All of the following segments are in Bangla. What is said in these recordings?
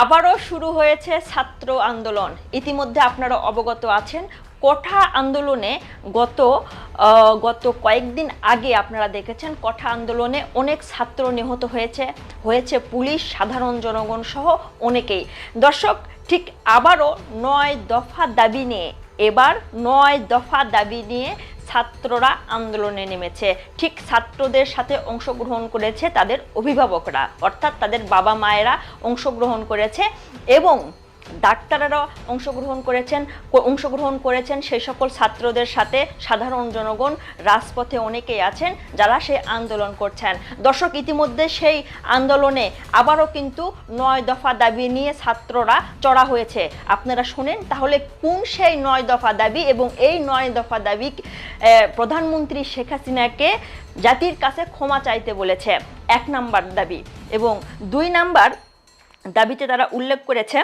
আবারও শুরু হয়েছে ছাত্র আন্দোলন। ইতিমধ্যে আপনারা অবগত আছেন, কোঠা আন্দোলনে গত গত কয়েকদিন আগে আপনারা দেখেছেন, কোঠা আন্দোলনে অনেক ছাত্র নিহত হয়েছে হয়েছে পুলিশ, সাধারণ জনগণ সহ অনেকেই। দর্শক, ঠিক আবারও নয় দফা দাবি নিয়ে, এবার নয় দফা দাবি নিয়ে ছাত্ররা আন্দোলনে নেমেছে। ঠিক ছাত্রদের সাথে অংশগ্রহণ করেছে তাদের অভিভাবকরা। অর্থাৎ তাদের বাবা মায়েরা অংশগ্রহণ করেছে এবং ডাক্তাররাও অংশগ্রহণ করেছেন অংশগ্রহণ করেছেন সেই সকল ছাত্রদের সাথে সাধারণ জনগণ, রাজপথে অনেকেই আছেন যারা সেই আন্দোলন করছেন। দর্শক, ইতিমধ্যে সেই আন্দোলনে আবারও কিন্তু নয় দফা দাবি নিয়ে ছাত্ররা চড়া হয়েছে। আপনারা শুনেন, তাহলে কোন সেই নয় দফা দাবি এবং এই নয় দফা দাবি প্রধানমন্ত্রী শেখ হাসিনাকে জাতির কাছে ক্ষমা চাইতে বলেছে। এক নাম্বার দাবি এবং দুই নাম্বার দাবিতে তারা উল্লেখ করেছে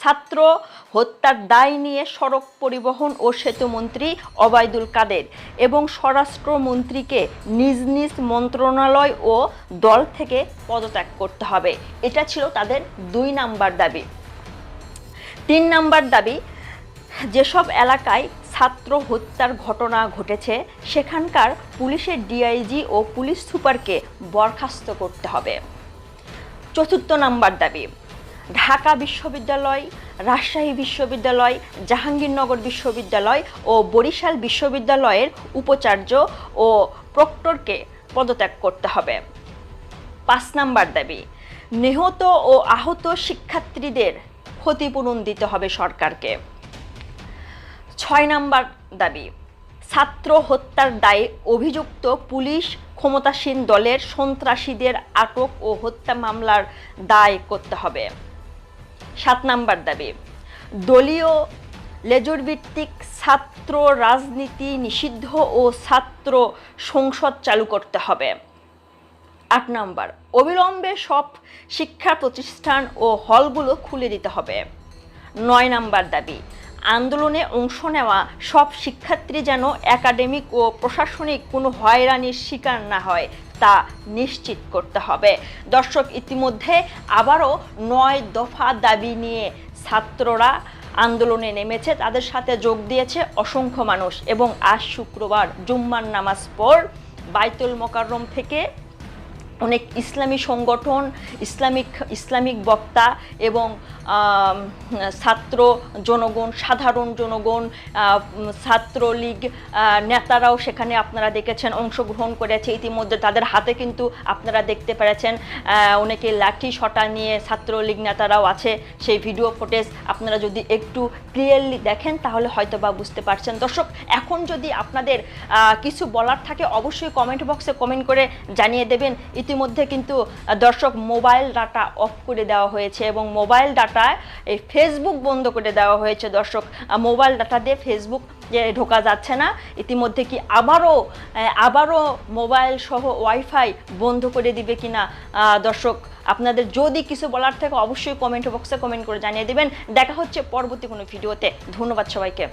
ছাত্র হত্যার দায় নিয়ে সড়ক পরিবহন ও সেতুমন্ত্রী অবায়দুল কাদের এবং স্বরাষ্ট্রমন্ত্রীকে নিজ নিজ মন্ত্রণালয় ও দল থেকে পদত্যাগ করতে হবে। এটা ছিল তাদের দুই নাম্বার দাবি। তিন নাম্বার দাবি, যেসব এলাকায় ছাত্র হত্যার ঘটনা ঘটেছে, সেখানকার পুলিশের ডিআইজি ও পুলিশ সুপারকে বরখাস্ত করতে হবে। চতুর্থ নাম্বার দাবি ঢাকা বিশ্ববিদ্যালয়, রাজশাহী বিশ্ববিদ্যালয়, জাহাঙ্গীরনগর বিশ্ববিদ্যালয় ও বরিশাল বিশ্ববিদ্যালয়ের উপাচার্য ও প্রক্টরকে পদত্যাগ করতে হবে। পাঁচ নাম্বার দাবি, নিহত ও আহত শিক্ষার্থীদের ক্ষতিপূরণ দিতে হবে সরকারকে। ছয় নাম্বার দাবি, ছাত্র হত্যার দায়ে অভিযুক্ত পুলিশ ক্ষমতাসীন দলের সন্ত্রাসীদের আটক ও হত্যা মামলার দায় করতে হবে। সাত নাম্বার দাবি। দলীয় লেজুর ভিত্তিক ছাত্র রাজনীতি নিষিদ্ধ ও ছাত্র সংসদ চালু করতে হবে। আট নাম্বার, অবিলম্বে সব শিক্ষা প্রতিষ্ঠান ও হলগুলো খুলে দিতে হবে। নয় নাম্বার দাবি আন্দোলনে অংশ নেওয়া সব শিক্ষার্থী যেন একাডেমিক ও প্রশাসনিক কোনো হয়রানির শিকার না হয়, তা নিশ্চিত করতে হবে। দর্শক, ইতিমধ্যে আবারও নয় দফা দাবি নিয়ে ছাত্ররা আন্দোলনে নেমেছে। তাদের সাথে যোগ দিয়েছে অসংখ্য মানুষ এবং আজ শুক্রবার জুম্মার নামাজ পর বাইতুল মোকাররম থেকে অনেক ইসলামী সংগঠন, ইসলামিক ইসলামিক বক্তা এবং ছাত্র জনগণ, সাধারণ জনগণ ছাত্রলীগ নেতারাও সেখানে আপনারা দেখেছেন, অংশগ্রহণ করেছে। ইতিমধ্যে তাদের হাতে কিন্তু আপনারা দেখতে পেরেছেন অনেকে লাঠি শটা নিয়ে ছাত্রলীগ নেতারাও আছে। সেই ভিডিও ফুটেজ আপনারা যদি একটু ক্লিয়ারলি দেখেন, তাহলে হয়তো বা বুঝতে পারছেন। দর্শক, এখন যদি আপনাদের কিছু বলার থাকে, অবশ্যই কমেন্ট বক্সে কমেন্ট করে জানিয়ে দেবেন। ইতিমধ্যে কিন্তু দর্শক মোবাইল ডাটা অফ করে দেওয়া হয়েছে এবং মোবাইল ডাটায় এই ফেসবুক বন্ধ করে দেওয়া হয়েছে। দর্শক মোবাইল ডাটা দিয়ে ফেসবুক যে ঢোকা যাচ্ছে না, ইতিমধ্যে কি আবারও আবারও মোবাইল সহ ওয়াইফাই বন্ধ করে দিবে কিনা? দর্শক, আপনাদের যদি কিছু বলার থাকে অবশ্যই কমেন্ট বক্সে কমেন্ট করে জানিয়ে দেবেন। দেখা হচ্ছে পরবর্তী কোনো ভিডিওতে। ধন্যবাদ সবাইকে।